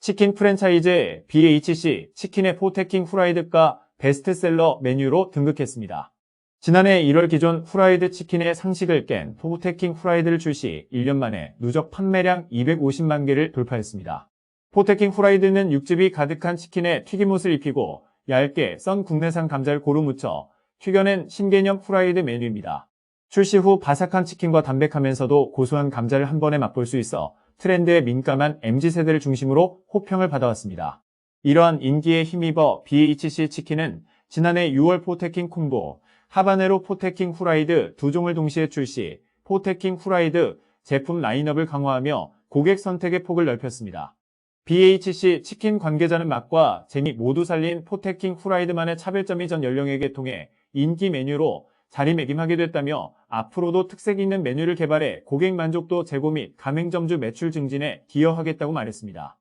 치킨 프랜차이즈 BHC 치킨의 포테킹 후라이드가 베스트셀러 메뉴로 등극했습니다. 지난해 1월 기존 후라이드 치킨의 상식을 깬 포테킹 후라이드를 출시 1년 만에 누적 판매량 250만 개를 돌파했습니다. 포테킹 후라이드는 육즙이 가득한 치킨에 튀김옷을 입히고 얇게 썬 국내산 감자를 고루 묻혀 튀겨낸 신개념 후라이드 메뉴입니다. 출시 후 바삭한 치킨과 담백하면서도 고소한 감자를 한 번에 맛볼 수 있어 트렌드에 민감한 MZ세대를 중심으로 호평을 받아왔습니다. 이러한 인기에 힘입어 BHC 치킨은 지난해 6월 포테킹 콤보, 하바네로 포테킹 후라이드 두 종을 동시에 출시, 포테킹 후라이드 제품 라인업을 강화하며 고객 선택의 폭을 넓혔습니다. BHC 치킨 관계자는 맛과 재미 모두 살린 포테킹 후라이드만의 차별점이 전 연령에게 통해 인기 메뉴로 자리매김하게 됐다며 앞으로도 특색 있는 메뉴를 개발해 고객 만족도 제고 및 가맹점주 매출 증진에 기여하겠다고 말했습니다.